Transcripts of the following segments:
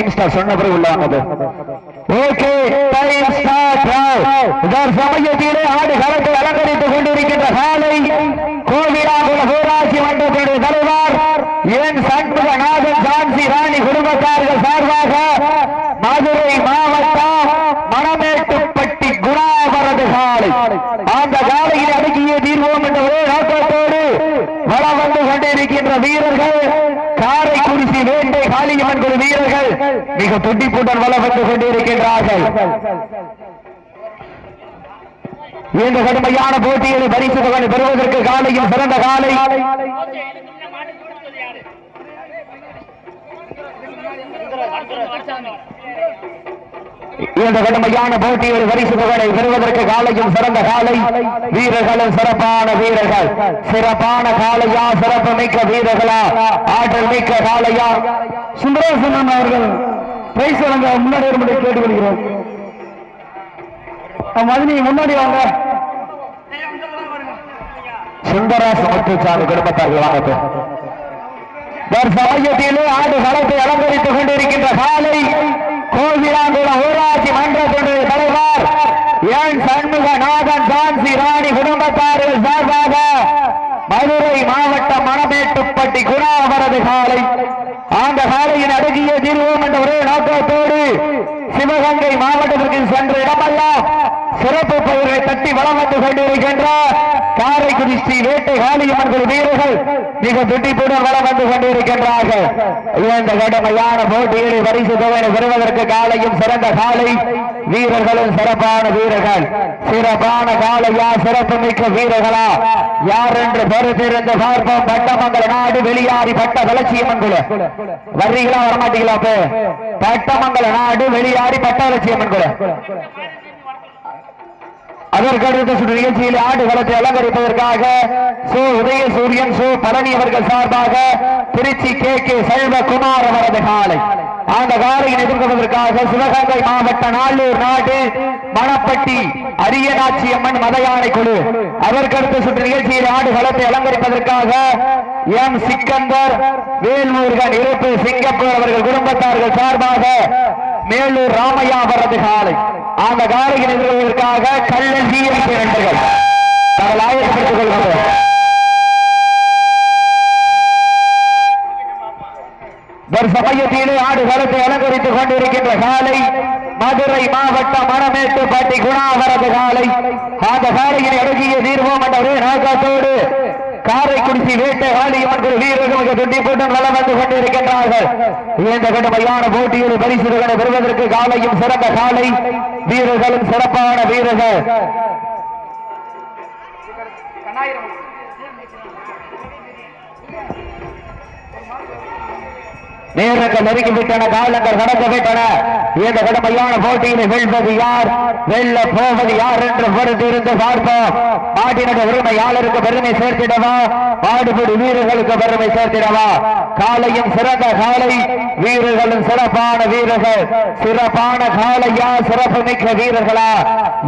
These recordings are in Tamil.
டைம் ஸ்டார் சொன்ன பிறகு உள்ள வாங்க ஓகே டைம் ஸ்டார்ட் சமயத்திலே ஆடு களத்தை அலங்கரித்துக் கொண்டிருக்கின்ற காலை கோவிலாகுல ஊராட்சி மன்றத்தினுடைய தலைவர் என் சண்முகநாதன் ஜான்சி ராணி குடும்பத்தார்கள் சார்பாக மதுரை மாவட்டம் மணமேட்டுப்பட்டி குணாபரது காலை. அந்த காலையில் அடக்கிய தீர்வோம் என்ற ஒரே நோக்கத்தோடு வளம் வந்து கொண்டிருக்கின்ற வீரர்கள் காளியம்மன் குழு வீரர்கள் மிக துண்டிப்புடன் வளம் வந்து கொண்டிருக்கின்றார்கள். இந்த கடுமையான போட்டிகளை பரிசு தொகை பெறுவதற்கு காலையும் சிறந்த காலை. இந்த கடுமையான போட்டியில் பரிசு தொகை பெறுவதற்கு காலையும் சிறந்த காலை. வீரர்களும் சிறப்பான வீரர்கள். சிறப்பான காலையா சிறப்பு மிக்க வீரர்களா? ஆற்றல் மிக்க காலையா? சுந்தரேசன் அவர்கள் பிரைஸ் வழங்க முன்னாடி வரும்படி கேட்டுக்கொள்கிறோம். மதினி முன்னாடி வாங்க. சுந்தராச முத்துச்சாமி குடும்பத்தார்கள் வாங்க சமயத்திலே ஆடு களத்தை அலங்கரித்துக் கொண்டிருக்கின்ற காலை. கோவிலாங்குளம் ஊராட்சி மன்றத்தினுடைய தலைவர் என் சண்முக நாதன் ஜான்சி ராணி குடும்பத்தார்கள் சார்பாக மதுரை மாவட்டம் மணமேட்டுப்பட்டி குணாவரது காலை. அந்த காலையின் அடங்கிய தீர்வோம் என்ற ஒரே நோக்கத்தோடு சிவகங்கை மாவட்டத்திற்கு சென்ற இடமெல்லாம் சிறப்பு பயிர்களை தட்டி வளம் வந்து கொண்டிருக்கின்ற காரைக்குடி ஸ்ரீ வேட்டை காளியம்மன் வீரர்கள் மிக துட்டிப்புடன் வளம் வந்து கொண்டிருக்கின்றார்கள். இந்த கடுமையான போட்டியில் பரிசு தொகையை பெறுவதற்கு காலையும் சிறந்த காலை வீரர்களும் சிறப்பான வீரர்கள். சிறப்பான காலையா சிறப்பு மிக்க வீரர்களா? யார் என்று பொறுத்திருந்து பார்ப்போம். பட்டமங்கல நாடு வெளியாரி பட்ட வளர்ச்சியம்மன் குழு வர்றீங்களா வரமாட்டீங்களா பட்டமங்கல நாடு வெளியாரி பட்ட வளர்ச்சியம்மன் குழு அதற்கு அடுத்த சுற்று நிகழ்ச்சியில் ஆடு களத்தை அலங்கரிப்பதற்காக சோ. உதயசூரியன் சோ. பழனி அவர்கள் சார்பாக திருச்சி கே. கே. செல்வகுமார் அவரது காலை. அந்த காலையை எதிர்கொள்வதற்காக சிவகங்கை மாவட்ட நாளூர் நாடு மணப்பட்டி அரியநாச்சி அம்மன் மதயானை குழு. அதற்கடுத்த சுற்று நிகழ்ச்சியில் ஆடு களத்தை அலங்கரிப்பதற்காக எம். சிக்கந்தர் வேல்முருகன் இருப்பு சிங்கப்பூர் அவர்கள் குடும்பத்தார்கள் சார்பாக மேலூர் ராமையாவரது காலை. அந்த காலையை நிறுவுவதற்காக கள்ளன் ஜிஎம்பி நண்பர்கள் தாங்கள் ஆயத்தப்படுத்திக் கொள்கிறோம் சமயத்திலே ஆடுகளத்தை அலங்கரித்துக் கொண்டிருக்கின்ற காலை மதுரை மாவட்ட மணமேட்டுப்பட்டி குணாவரது காலை. அந்த காலையில் அடங்கிய தீர்வோம் என்ற ஒரே நோக்கத்தோடு காரைக்குடிச்சி வேட்டை காளியம்மன் வீரர்களுக்கு துண்டி கூட்டம் நலம் வந்து கொண்டிருக்கின்றார்கள். இந்த கடுமையான போட்டியில் பரிசுகளை பெறுவதற்கு காலையும் சிறந்த காலை வீரர்களும் சிறப்பான வீரர்கள். நேரங்கள் நெருங்கி விட்டன காலங்கள் கடந்து விட்டன. இந்த கடுமையான போட்டியினை வெல்வது யார்? வெல்ல போவது யார் என்று பொறுத்து இருந்து பார்ப்போம். நாட்டினுடைய உரிமையாளருக்கு பெருமை சேர்த்திடவா? மாடுபிடி வீரர்களுக்கு பெருமை சேர்த்திடவா? காலையும் சிறந்த காலை வீரர்களும் சிறப்பான வீரர்கள். சிறப்பான காலையா சிறப்பு மிக்க வீரர்களா?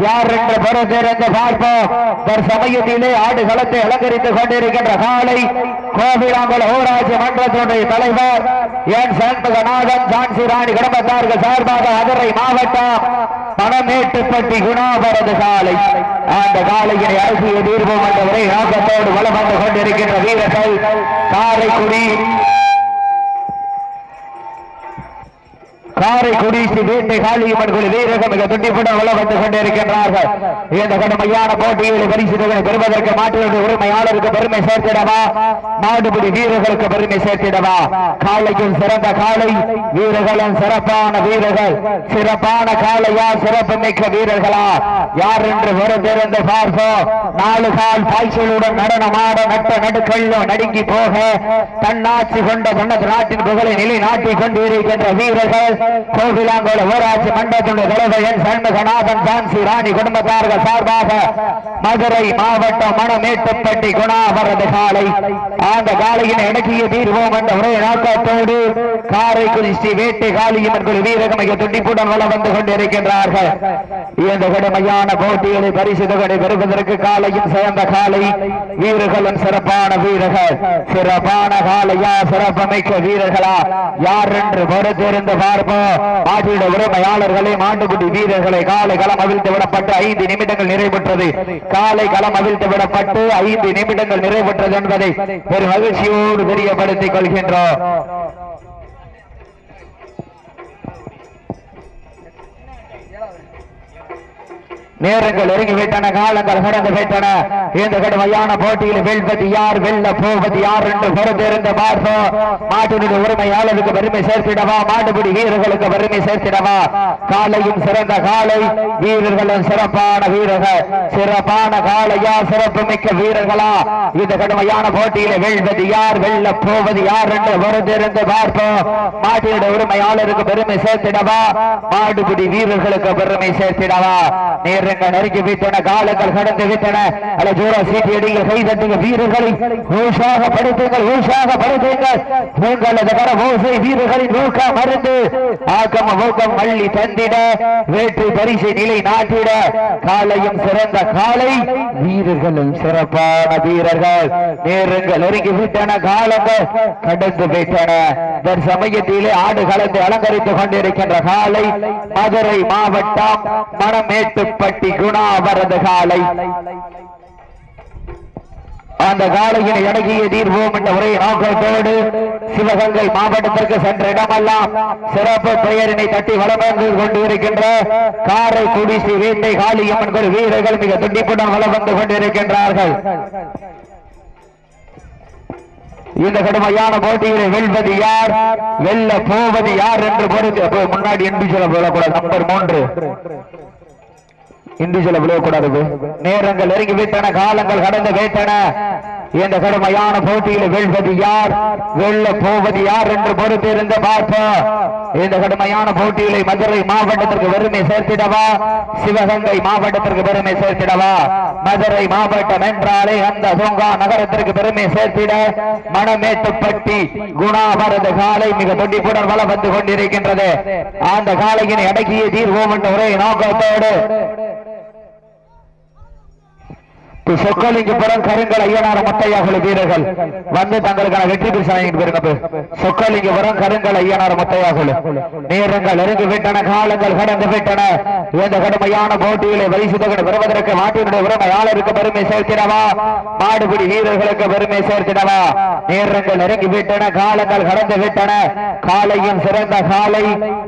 யார் என்று பொறுத்து இருந்து பார்ப்போம். தற்சமயத்திலே ஆடு களத்தை அலங்கரித்துக் கொண்டிருக்கின்ற காலை கோவிலாங்கல் ஊராட்சி மன்றத்தினுடைய தலைவர் என் சண்முகநாதன் ஜான்சி ராணி குடும்பத்தார்கள் சார்பாக மதுரை மாவட்டம் பணமேட்டுப்பட்டி குணாபரது சாலை. அந்த காலையினை அரசியல் தீர்வு என்ற ஒரே நோக்கத்தோடு வளம் வந்து கொண்டிருக்கின்ற வீரர்கள் காரைக்குடி காரைக்குடி ஸ்ரீ வேட்டை காளியம்மன் மண்கள் வீரர்கள் மிக துண்டிப்புடன் வளம் வந்து கொண்டிருக்கின்றார்கள். இந்த கடுமையான போட்டியில் பரிசுகளை பெறுவதற்கு மாற்றுவது உரிமையாளருக்கு பெருமை சேர்த்திடவா? மாடுபிடி வீரர்களுக்கு பெருமை சேர்த்திடவா? காலைக்கும் சிறந்த காலை வீரர்களும் சிறப்பான வீரர்கள். சிறப்பான காலையா சிறப்பு மிக்க வீரர்களா? யார் என்று பொறுத்திருந்து பார்ப்போம் நாலு கால் பாய்ச்சலுடன் நடனமாட நட்ட நடுக்கல்லும் நடுங்கி போக தன்னாட்சி கொண்ட தனது நாட்டின் புகழை நிலை நாட்டிக் கொண்டிருக்கின்ற வீரர்கள் கோவிலாங்கோல ஊராட்சி மன்றத்தினுடைய தலைவர் என் சண்முகநாதன் ஜான்சி ராணி குடும்பத்தார்கள் சார்பாக மதுரை மாவட்டம் மணமேட்டுப்பட்டி குணாவரது காலை அந்த காலையின் இடக்கிய தீர்வோம் என்ற ஒரே நோக்கத்தோடு காரைக்குடி ஸ்ரீ வேட்டை காளியம்மன் குழு வீரகமைய துண்டிப்புடன் வளம் வந்து கொண்டிருக்கின்றார்கள். இந்த கடுமையான போட்டிகளை பரிசு தொகை பெறுவதற்கு காலையும் சிறந்த காலை. வீரர்களும் சிறப்பான வீரர்கள். சிறப்பான காலையா சிறப்பமைக்க வீரர்களா? யார் என்று பொறுத்திருந்து பார்ப்ப பார்ப்போம் மாட்டிட உரிமையாளர்களை மாட்டுக்குட்டி வீரர்களை காலை களம் அவிழ்த்து விடப்பட்டு ஐந்து நிமிடங்கள் நிறைவுற்றது. காலை களம் அவிழ்த்து விடப்பட்டு ஐந்து நிமிடங்கள் நிறைவுற்றது என்பதை ஒரு மகிழ்ச்சியோடு தெரியப்படுத்திக் கொள்கின்றோம். நேரங்கள் நெருங்கி காலங்கள் கடந்து விட்டன இந்த கடுமையான போட்டியில் வெல்வது யார் வெல்ல போவது யார் என்று பொறுத்திருந்த பார்ப்போம். மாட்டினுடைய உரிமையாளருக்கு பெருமை சேர்த்திடவா? மாட்டுப்பிடி வீரர்களுக்கு பெருமை சேர்த்திடவா? காலையும் சிறந்த காலை வீரர்களும் சிறப்பான வீரர்கள். சிறப்பான காலையா சிறப்பு மிக்க வீரர்களா? இந்த கடுமையான போட்டியில் வெல்வது யார் வெல்ல போவது யார் என்று பொறுத்திருந்து பார்ப்போம். மாட்டினுடைய உரிமையாளருக்கு பெருமை சேர்த்திடவா? மாடுபிடி வீரர்களுக்கு பெருமை சேர்த்திடவா? நேர நேரங்கள் நெருங்கி வைத்தன காலங்கள் கடந்து வைத்தன அல்ல ஜோரா சீட்டி அடிகள் கை தட்டுங்க வீரர்களை ஊஷாக படுத்துங்கள் ஊஷாக படுத்துங்கள். உங்களது கர ஓசை வீரர்களின் ஊக்கம் மருந்து ஆக்கம் ஊக்கம் மள்ளி தந்திட வேற்று பரிசை நிலை நாட்டிட. காலையும் சிறந்த காலை வீரர்களும் சிறப்பான வீரர்கள். நேரங்கள் நெருங்கி விட்டன காலங்கள் கடந்து வைத்தன சமயத்திலே ஆடு கலந்து அலங்கரித்துக் கொண்டிருக்கின்ற காலை மதுரை மாவட்டம் மணமேட்டுப்பட்டி பட்டி குணா அவரது காலை. அந்த காலையில் இறங்கிய தீர்வோம் என்ற ஒரே நோக்கத்தோடு சிவகங்கை மாவட்டத்திற்கு சென்ற இடமெல்லாம் சிறப்பு பெயரினை தட்டி வளம் கொண்டிருக்கின்ற காரைக்குடி ஸ்ரீ வேட்டை காளியம்மன் கோயில் வீரர்கள் மிக துண்டிப்புடன் வளர்ந்து கொண்டிருக்கின்றார்கள். இந்த கடுமையான போட்டியிலே வெல்வது யார்? வெல்ல போவது யார் என்று பொறுத்து முன்னாடி என்று சொல்ல போடக்கூடாது நம்பர் மூன்று. இண்டிவிஜுவல விழக்கூடாது. நேரங்கள் நெருங்கி விட்டன காலங்கள் கடந்து விட்டன. இந்த கடுமையான போட்டியில் வெல்வது யார்? வெல்ல போவது யார் என்று பொறுத்திருந்து பார்ப்போம். இந்த கடுமையான போட்டியிலே மதுரை மாவட்டத்திற்கு பெருமை சேர்த்திடவா? சிவகங்கை மாவட்டத்திற்கு பெருமை சேர்த்திடவா? மதுரை மாவட்டம் என்றாலே அந்த பூங்கா நகரத்திற்கு பெருமை சேர்த்திட மணமேட்டுப்பட்டி குணாபரது காலை மிக துண்டிப்புடன் வளம் வந்து கொண்டிருக்கின்றது. அந்த காலையினை அடக்கிய தீர்வோம் என்ற ஒரே நோக்கத்தோடு சொக்கலிங்கபுரம் கருங்கல் ஐயனார் முத்தையாகுழு வீரர்கள். வந்து தங்களுக்கான வெற்றி பரிசு வாங்கிட்டு சொக்கலிங்கபுரம் கருங்கல் ஐயனார் முத்தையாகுழு நேரங்கள் நெருங்கி விட்டன காலங்கள் கடந்து விட்டன. இந்த கடுமையான போட்டிகளை வரிசு தொகை பெறுவதற்கு மாட்டினுடைய உரிமையாளருக்கு பெருமை சேர்த்திடவா? மாடுபிடி வீரர்களுக்கு பெருமை சேர்த்திடவா? நேரங்கள் நெருங்கி விட்டன காலங்கள் கடந்து விட்டன. காலையும் சிறந்த காலை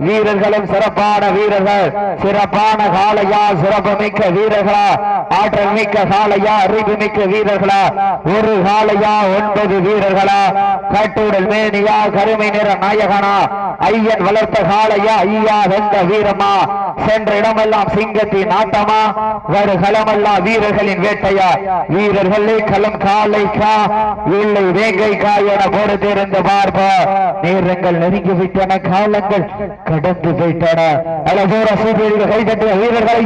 வீரர்களும் சிறப்பான வீரர்கள். சிறப்பான காலையா சிறப்பு மிக்க வீரர்களா? ஆற்றல் மிக்க காலையா அறிவு மிக்க வீரர்களா? ஒரு காலையா ஒன்பது வீரர்களா? கட்டுடல் மேனியா கருமை நிற நாயகனா? ஐயன் வளர்த்த காலையா ஐயா வெந்த வீரமா? சென்ற இடமெல்லாம் சிங்கத்தின் ஆட்டமா வருகளமெல்லாம் வீரர்களின் வேட்டையா? வீரர்களே களம் காலைக்கா இல்லை வேங்கைக்கா என பொறுத்திருந்து பார்ப்ப. நேரங்கள் நெருங்கி விட்டன காலங்கள் கடந்து விட்டன. அழகோர சூரியர்கள் கைதட்டிய வீரர்களை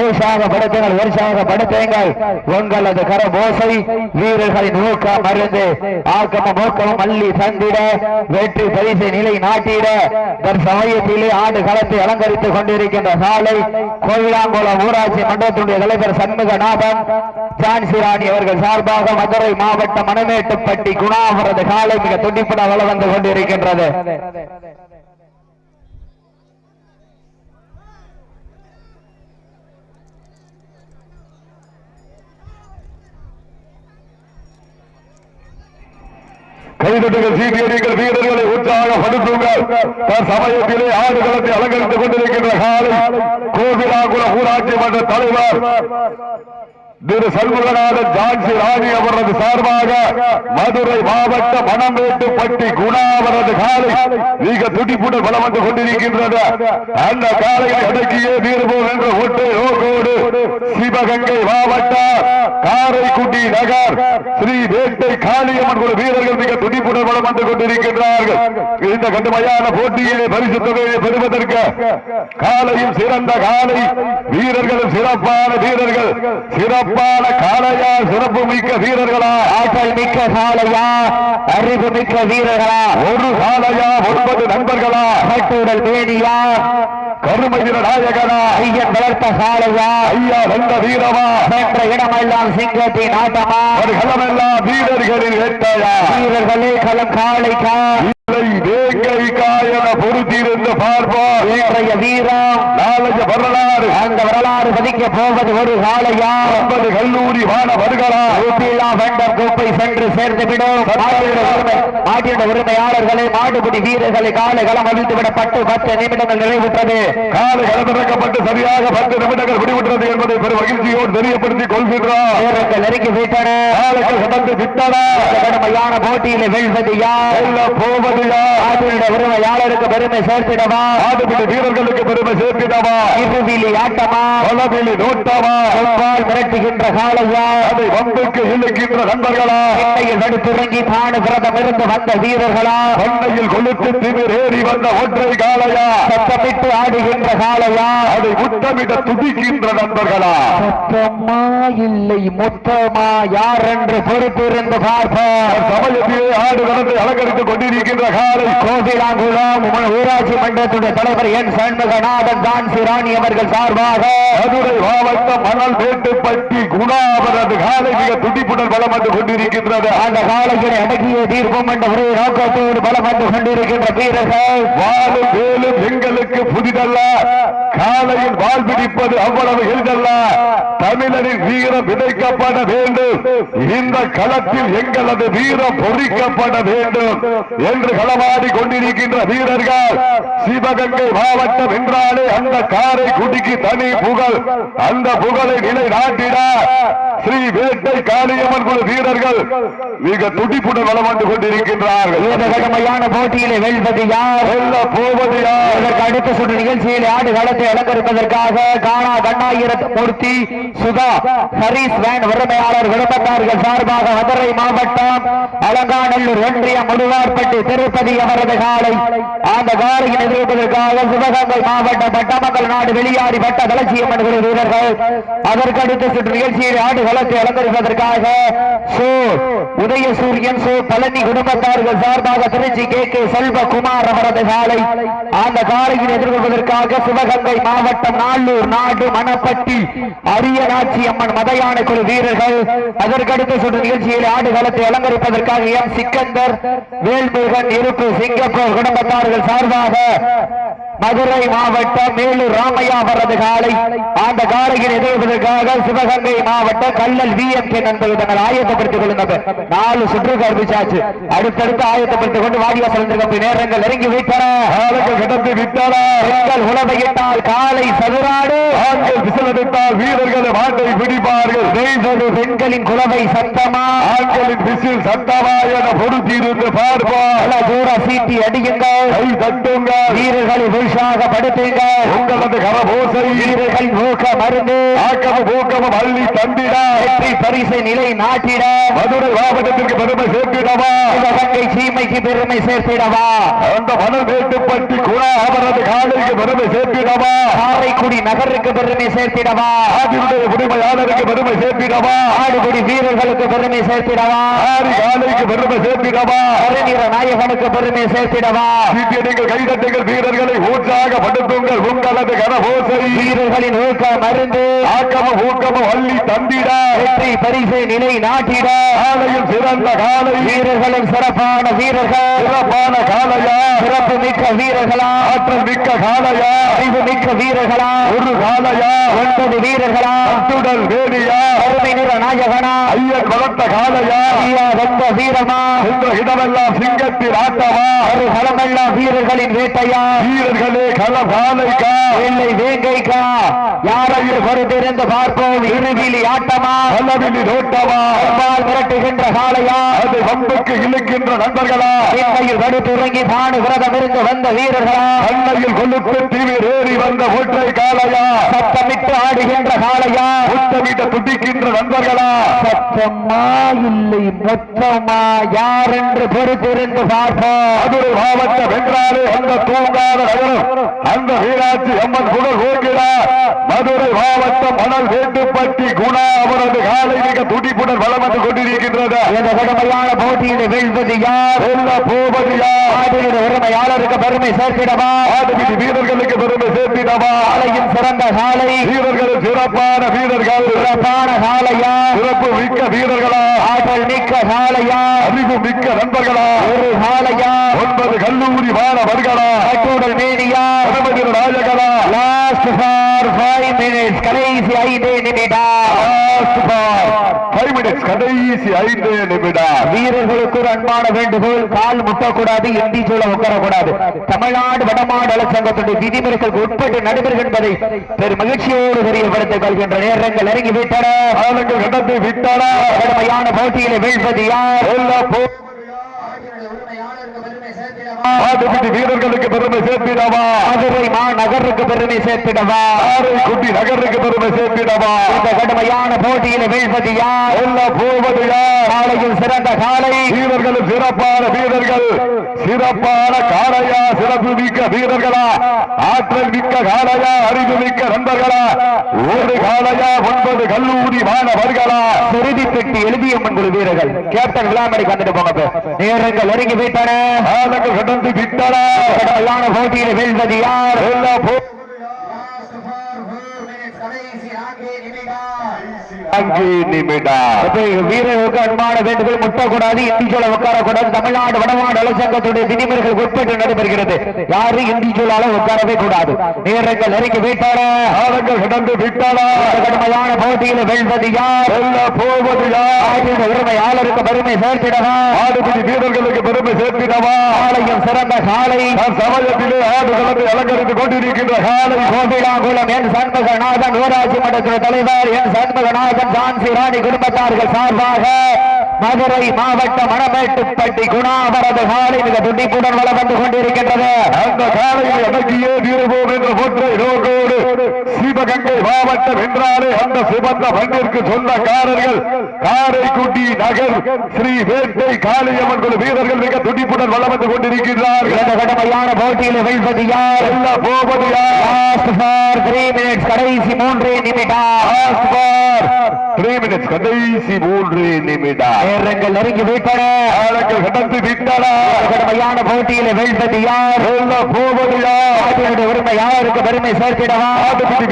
ஓசாக படுத்துங்கள் வருஷாக படுத்துங்கள். உங்களது கர ஓசை வீரர்களின் ஊக்கம் மருந்து ஆக்கமும் ஊக்கமும் அள்ளி தந்திட வெற்றி பரிசு நிலை நாட்டிட. தற்சமயத்திலே ஆண்டு களத்தை அலங்கரித்துக் கொண்டிருக்கின்ற சாலை கோவிலாங்குளம் ஊராட்சி மன்றத்தினுடைய தலைவர் சண்முகநாதன் ஜான்சி ராணி அவர்கள் சார்பாக மதுரை மாவட்டம் மணமேட்டுப்பட்டி குணாபுரது காலை மிக துண்டிப்பட வள வந்து கொண்டிருக்கின்றது. கைதட்டுகள் சீக்கியடிகள் வீரர்களை உற்சாகப்படுத்துங்கள் தன் சமயத்திலே ஆடுகளத்தை அலங்கரித்துக் கொண்டிருக்கின்ற காலை கோவிலாகுல ஊராட்சி மன்ற தலைவர் திரு சண்முகநாதன் ஜான்சி ராணி அவரது சார்பாக மதுரை மாவட்ட மணமேட்டுப்பட்டி குணா அவரது காலை மிக துடிப்புடன் பலம் வந்து கொண்டிருக்கின்றது. அந்த காலையை அடக்கியே தீர்வோம் என்ற ஒற்றை நோக்கோடு சிவகங்கை மாவட்ட காரைக்குடி நகர் ஸ்ரீ வேட்டை காளியம்மன் குழு வீரர்கள் மிக துடிப்புடன் பலம் வந்து கொண்டிருக்கின்றார்கள். இந்த கடுமையான போட்டியிலே பரிசு தொகையை பெறுவதற்கு காலையும் சிறந்த காலை வீரர்களும் சிறப்பான வீரர்கள் சிறப்பு சிறப்பான காளையா சிறப்பு மிக்க வீரர்களா? ஆற்றல் மிக்க காலையா அறிவு மிக்க வீரர்களா? ஒரு காளையா ஒன்பது நண்பர்களா? கட்டுடல் மேனியா? கருமையின நாயகனா? ஐயன் வளர்த்த காலையா ஐயா வெந்த வீரமா? சென்ற இடமெல்லாம் சிங்கத்தின் ஆட்டமா? ஒரு களமெல்லாம் வீரர்களின் வேட்டையா? வீரர்களே களம் காளைக்கா? வேங்கைக்கா என பொருத்தியிருந்து பார்ப்போம். இன்றைய வீரம் நாளைய வரலாறு. அந்த வரலாறு பதிக்க போவது ஒரு காளையா? ஒன்பது கல்லூரி மாணவர்களா? ஊட்டிலா வெண்டர் கோப்பை சென்று சேர்ந்துவிடும் மாட்டினுடைய உரிமை- மாட்டினுடைய உரிமையாளர்களை மாடுபிடி வீரர்களை காலை களம் அவிழ்த்து விடப்பட்டு பத்து நிமிடங்கள் நிறைவுற்றது. காலை களமிறக்கப்பட்டு சரியாக பத்து நிமிடங்கள் முடிவுற்றது என்பதை பெரும் மகிழ்ச்சியோடு தெரியப்படுத்திக் கொள்கின்றோம். நெருங்கி விட்டன. காலைகள் கடந்து விட்டன. கடுமையான போட்டியில வெல்வது யார்? போவது யார் மாட்டினுடைய உரிமையாளருக்கு பெருமை சேர்த்திடவா? ஆடுபிடி வீரர்களுக்கு பெருமை சேர்த்திடவா? இருவிலி ஆட்டமா? பலவிலி நோட்டமா மிரட்டுகின்ற காளையா? அதை வம்புக்கு இழுக்கின்ற நண்பர்களா? கிண்ணையில் நடுத்துறங்கி விரதம் இருந்து வந்த வீரர்களா? பண்ணையில் கொளுத்து திமிர் ஏறி வந்த ஒற்றை காளையா? சத்தமிட்டு ஆடுகின்ற காளையா? அதை முத்தமிட துடிக்கின்ற நண்பர்களா? மொத்தமா இல்லை மொத்தமா? யார் என்று பொறுத்திருந்து பார்ப்போம். சமயத்திலே ஆடு கடத்தை அலங்கரித்துக் கொண்டிருக்கின்ற காலை கோவிலாங்குளம் ஊராட்சி மன்றத்துடைய தலைவர் என் சண்முகநாதன் தான் சிராணி அவர்கள் சார்பாக மதுரை மாவட்டம் மணல் மேட்டுப்பட்டி குணாவரது காலை மிக துடிப்புடன் பலம் வந்து கொண்டிருக்கின்றது. அந்த காலைகளை அடக்கிய தீர்ப்பம் என்ற ஒரே நோக்கத்தோடு பலம் வந்து கொண்டிருக்கின்ற வீரர்கள். வாழும் வேலும் எங்களுக்கு புதிதல்ல. காலையில் வால் பிடிப்பது அவ்வளவு எளிதல்ல. தமிழரின் வீரம் விதைக்கப்பட வேண்டும். இந்த களத்தில் எங்களது வீரம் பொறிக்கப்பட வேண்டும். என்று களமாடி கொண்டிருக்கின்ற வீரர்கள். சிவகங்கை மாவட்டம் என்றாலே அந்த காரை குடிக்கு தனி புகழ். அந்த புகழை நிலை நாட்டிட ஸ்ரீ வேட்டை காளியம்மன் குழு வீரர்கள் மிக துடிப்புடன் வளம் வந்து கொண்டிருக்கின்றார்கள். இந்த கடுமையான போட்டியிலே வெல்வது யார் வெல்ல போவது யார் இதற்கு அடுத்த சுற்று நிகழ்ச்சியில் ஆடு களத்தை அலங்கரிப்பதற்காக காணா கண்ணாயிரத்து மூர்த்தி சுதா ஹரிஸ் வேன் உரிமையாளர் குடும்பத்தார்கள் சார்பாக மதுரை மாவட்டம் அலங்காநல்லூர் ஒன்றியம் முடுவார்பட்டி திருப்பதி அவரது காலை அந்த காலையில் எதிர்ப்பதற்காக சிவகங்கை மாவட்டம் பட்டமங்கல் நாடு வெளியாடி வட்ட வளர்ச்சியம் என்கிற வீரர்கள். அதற்கு அடுத்த சுற்று நிகழ்ச்சியில் ஆடு களத்தை அலங்கரிப்பதற்காக சோ உதயசூரியன் சோ பழனி குடும்பத்தார்கள் சார்பாக திருச்சி கே. கே. செல்வகுமார் அவரது காலை அந்த காலையில் எதிர்கொள்வதற்காக சிவகங்கை மாவட்டம் நாளூர் நாடு மணப்பட்டி அரியநாச்சி அம்மன் மதையான குழு வீரர்கள். அதற்கடுத்து சுற்று நிகழ்ச்சியில் ஆடு ஆடுகளத்தை அலங்கரிப்பதற்காக எம். சிக்கந்தர் வேல்முருகன் இருப்பு சிங்கப்பூர் குடும்பத்தார்கள் சார்பாக மதுரை மாவட்டம் மேலூர் ராமையா அவரது காலை அந்த காலையில் எதிர்ப்பதற்காக சிவகங்கை மாவட்டம் கல்லல் வி எம் கே நண்பர்கள் தங்கள் ஆயத்தப்படுத்திக் கொள்ளுங்க நாலு சுற்று கற்பிச்சாச்சு அடுத்தடுத்து ஆயத்தப்படுத்திக் கொண்டு வாடிவாசல் வந்திருக்க நேரங்கள் நெருங்கி விட்டன கிடந்து விட்டன பெண்கள் உழவையிட்டால் காலை சதுராடு. ஆண்கள் விசிலடித்தால் வீரர்கள் மாட்டை பிடிப்பார்கள். வெல்வது பெண்களின் குலவை சத்தமா. ஆண்களின் விசில் சத்தமா என பொறுத்திருந்து பார்ப்போம். தூர சீட்டி அடியுங்கள். கை தட்டுங்கள். வீரர்களை உற்சாக படுத்துங்கள். உங்களது கரபோசை. வீரர்கள் ஊக்க மருந்து. ஆக்கமும் ஊக்கமும் அள்ளி தந்திட. வெற்றி பரிசை நிலை நாட்டிட. மதுரை மாவட்டத்திற்கு பெருமை சேர்த்திடவா? சிவகங்கை சீமைக்கு பெருமை சேர்த்திடவா? அந்த மணல் மேட்டுப்பட்டி குணா அவரது காலைக்கு பெருமை சேர்த்திடவா? காரைக்குடி நகருக்கு பெருமை சேர்த்திடவா? ஆதினுடைய உரிமையாளருக்கு பெருமை சேர்த்திடவா? ஆடுகுடி வீரர்களுக்கு பெருமை சேர்த்திடவா? ஆடி காலைக்கு பெருமை சேர்த்திடவா? கருநிற நாயகனுக்கு பெருமை சேர்த்திடவா? சீட்டியடிகள் கைதட்டுங்கள் வீரர்களை உற்சாகப்படுத்துங்கள் உங்களது கரபோசை வீரர்களின் ஊக்க மருந்து. ஆக்கமும் ஊக்கமும் அள்ளி தந்திட. வெற்றி பரிசை நிலை நாட்டிட. காலையில் சிறந்த காலை வீரர்களும் சிறப்பான வீரர்கள். சிறப்பான காலையா. சிறப்பு மிக்க வீரர்களா. ஆற்றல் மிக்க காலையா. அறிவு மிக்க வீரர்களா. ஒரு காலையா. ஒன்பது வீரர்களா. அத்துடல் வேடியா. அருமை நிற நாயகனா. ஐயன் வளர்த்த காலையா. ஐயா வந்த வீரமா. சென்ற இடமெல்லாம் சிங்கத்தில் ஆட்டமா ஒரு களமெல்லாம் வீரர்களின் வேட்டையா. வீரர்களே கள காலைக்கா இல்லை வேங்கைக்கா. யாரையும் பொறுத்திருந்து பார்ப்போம். இருவிலி ஆட்டமா பல்லவிலி நோட்டமா அன்பால் மிரட்டுகின்ற காளையா அதை வம்புக்கு இழுக்கின்ற நண்பர்களா? இன்மையில் கடுத்துறங்கி தானு விரதம் இருந்து வந்த வீரர்களா? கண்ணையில் கொழுத்து தீவிர ஏறி வந்த ஒற்றை காலையா சத்தமிட்டு ஆடுகின்ற காளையா முத்தமிட்ட துடிக்கின்ற நண்பர்களா? சத்தமா இல்லை மொத்தமா? யார் என்று பொறுத்திருந்து பார்ப்போம். மதுரை மாவட்டம் வென்றாலே அந்த தூங்காத நகரம் அந்த வீராட்சி அம்மன் புகழ் ஓங்கிறார் மதுரை மாவட்டம் மணல் வேட்டுப்பட்டி குணா அவரது காலை மிக துடிப்புடன் வளம் வந்து கொண்டிருக்கின்றது. இந்த கடுமையான போட்டியில் வெல்வது யார்? வெல்ல போவது யார்? ஆடினுடைய உரிமையாளருக்கு பெருமை சேர்த்திடவா? ஆடுவிதி வீரர்களுக்கு பெருமை சேர்த்திடவா? காலையின் சிறந்த காலை. வீரர்கள் சிறப்பான வீரர்கள். சிறப்பான காலையா? சிறப்பு மிக்க வீரர்களா? ஆற்றல் மிக்க காளையா அறிவு மிக்க நண்பர்களா? ஒரு காளையா ஒன்பது கல்லூரி மாணவர்களா? கட்டூடல் மேனியா? நாயகனா? லாஸ்ட் ஃபார் ஃபைவ் மினிட்ஸ் கடைசி ஐந்து நிமிடம். Last for five minutes. கடைசி ஐந்து நிமிடம். வீரர்களுக்கு ஒரு அன்பான வேண்டுகோள் கால் முட்டக்கூடாது எந்தி சூழ உட்காரக்கூடாது. தமிழ்நாடு வடமாடு அலசங்கத்துடைய விதிமுறைகளுக்கு உட்பட்டு நடைபெறும் என்பதை பெரும் மகிழ்ச்சியோடு தெரியப்படுத்திக் கொள்கின்ற நேரங்கள் நெருங்கி விட்டன விட்டாரா கடுமையான போட்டியில வீழ்வது யார்? எல்லா போ- ஆட்டுக்குட்டி வீரர்களுக்கு பெருமை சேர்த்திடவா? மதுரை மாநகருக்கு பெருமை சேர்த்திடவா? குட்டி நகருக்கு பெருமை சேர்த்திடவா? இந்த கடுமையான போட்டியில வீழ்வது யார்? எல்லாம் போவது யார்? காலையில் சிறந்த காலை. வீரர்களும் சிறப்பான வீரர்கள். சிறப்பான காளையா சிறப்பு மிக்க வீரர்களா? ஆற்றல் மிக்க காளையா அறிவு மிக்க நண்பர்களா? ஒரு காளையா ஒன்பது கல்லூரி மாணவர்களா? சுருதி பெட்டி எழுதிய முன்பு வீரர்கள். கேப்டன் விளாமணிக்கு வந்துட்டு போங்க. நேரங்கள் நெருங்கி விட்டன. ஆளுங்கள் கடந்து போட்டியில் வெல்வது போட்டியில வீழ்வது யார் வீரர்களுக்கு அன்பான வேண்டுதல் முட்டக்கூடாது இந்தி சோழ உட்காரக்கூடாது தமிழ்நாடு வடமாடு அலசங்கத்துடைய விதிமுறைகளுக்கு உட்பட்டு நடைபெறுகிறது. யாரு இந்தி சோழால உட்காரவே கூடாது. நேரங்கள் நெருங்கி கடந்து விட்டனா இந்த கடுமையான போட்டியில வெல்வது யார்? எல்லாம் போவது யார்? உரிமையாளருக்கு பெருமை சேர்த்திடவா? ஆடுபிடி வீரர்களுக்கு பெருமை சேர்த்திடவா? ஆலயம் சிறந்த காலை சமயத்திலே ஆடு களத்தை அலங்கரித்துக் கொண்டிருக்கின்ற காலை கோபிலாங்குளம். என் சண்முகநாதன் ஊராட்சி மன்றத்துறை தலைவர் என் சண்முகநாதன் ஜான்சி ராணி குடும்பத்தார்கள் சார்பாக மதுரை மாவட்ட மணமேட்டுப்பட்டி குணாவரது காலை மிக துடிப்புடன் வளம் வந்து கொண்டிருக்கின்றது. அந்த காலையை அடக்கியே தீருவோம் என்ற ஒற்றை நோக்கோடு சிவகங்கை மாவட்டம் என்றாலே அந்த சிவந்த மண்ணிற்கு சொந்தக்காரர்கள் காரைக்குடி நகர் ஸ்ரீ வேட்டை காளியம்மன் குழு வீரர்கள் மிக துடிப்புடன் வளம் வந்து கொண்டிருக்கிறார்கள் இந்த கடுமையான போட்டியில் வெல்வது யார்? எல்லாம் போவது யார்? த்ரீ மினிட்ஸ் கடைசி மூன்றே நிமிடம். கடைசி மூன்று நிமிடம். நேரங்கள் நெருங்கி விட்டன கடந்து விட்டனா. கடுமையான போட்டியில் வெல்வது யார்? எல்லாம் போவது யார் உரிமை யாருக்கு பெருமை சேர்த்திடவா?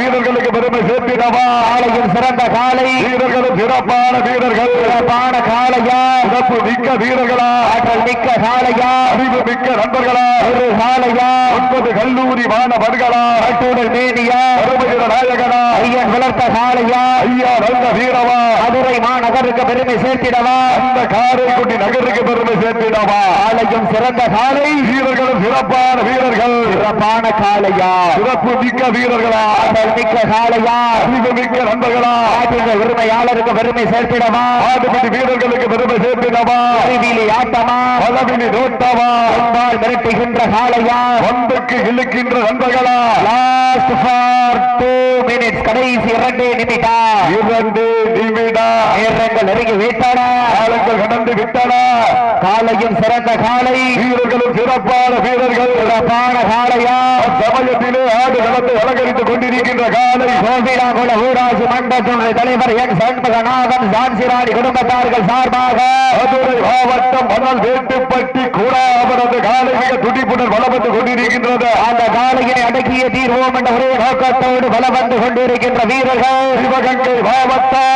வீரர்களுக்கு பெருமை சேர்த்திடவா? காலையில் சிறந்த காலை. வீரர்களும் சிறப்பான வீரர்கள். சிறப்பான காளையா சிறப்பு மிக்க வீரர்களா? ஆற்றல் மிக்க காளையா அறிவு மிக்க நண்பர்களா? ஒரு காளையா ஒன்பது கல்லூரி மாணவர்களா? ஆட்டூடல் மேனியா? கருமகிர நாயகனா? ஐயன் வளர்த்த காளையா ஐயா நல்ல வீரவா? மதுரை மாநகருக்கு பெருமை சேர்த்திடவா? அந்த காரைக்குடி நகருக்கு பெருமை சேர்த்திடவா? ஆலயம் சிறந்த காலை வீரர்களும் சிறப்பான வீரர்கள். சிறப்பான காளையா? சிறப்பு மிக்க வீரர்களா? மிக்க காளையா? அறிவு மிக்க நண்பர்களா? உரிமையாளருக்கு பெருமை சேர்த்திடவா? ஆட்டுக்குட்டி வீரர்களுக்கு பெருமை சேர்த்திடவா? அறிவியலி ஆட்டமா? பலவினி நோட்டவா அன்பால் மிரட்டுகின்ற காளையா? ஒன்றுக்கு இழுக்கின்ற நண்பர்களா? லாஸ்ட் ஃபார் டூ மினிட்ஸ் கடைசி இரண்டு நிமிடம். இரண்டு நிமிடா நேரங்கள் நெருங்கி விட்டன. காலங்கள் கடந்து விட்டன. காலையும் சிறந்த காலை. வீரர்களும் சிறப்பான வீரர்கள். சிறப்பான காளையா சமயத்திலே ஆடு களத்தை அலங்கரித்துக் கொண்டிருக்கின்ற காலை. கோபிலாகுள ஊராட்சி மன்றத்தினுடைய தலைவர் என் சண்முகநாதன் ஜான்சிராணி குடும்பத்தார்கள் சார்பாக. மதுரை மாவட்டம் மணல் வேட்டுப்பட்டி கூட அவரது காலை மிக துடிப்புடன் வளம் வந்து கொண்டிருக்கின்றது. அந்த காலையினை அடக்கிய தீர்வோம் என்ற ஒரே நோக்கத்தோடு வலம் வந்து கொண்டிருக்கின்ற வீரர்கள். சிவகங்கை மாவட்டம்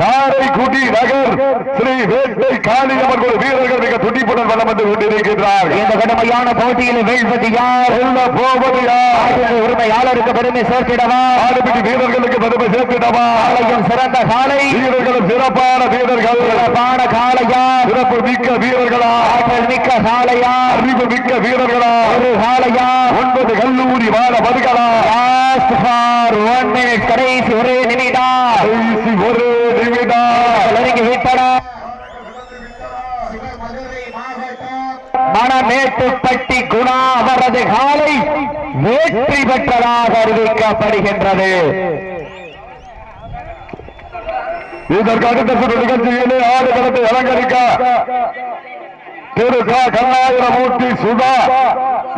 காரைக்குடி நகர் ஸ்ரீ வேட்டை காளியம்மன் குழு வீரர்கள் மிக துடிப்புடன் வளம் வந்து கொண்டிருக்கின்றார்கள். இந்த கடுமையான போட்டியில் வீழ்வது யார் செல்ல போவது யார் உரிமையாளருக்கு பெருமை சேர்த்திடவா? ஆடுபிடி வீரர்களுக்கு பெருமை சேர்த்திடவா? காலையும் சிறந்த காலை வீரர்களும் சிறப்பான வீரர்கள். சிறப்பான காளையா. சிறப்பு மிக்க வீரர்களா? ஆற்றல் மிக்க காளையா அறிவு மிக்க வீரர்களா? ஒரு காளையா ஒன்பது கல்லூரி லாஸ்ட் ஃபார் ஒன் மினிட் கடைசி ஒரே நிமிடம். கடைசி ஒரு நிமிடம் நெருங்கி விட்டன மணமேட்டுப்பட்டி குணா அவரது காலை வெற்றி பெற்றதாக அறிவிக்கப்படுகின்றது. இதற்காக அடுத்த சுற்று நிகழ்ச்சியிலே ஆடு அலங்கரிக்க திரு க. கண்ணாயிரமூர்த்தி சுதா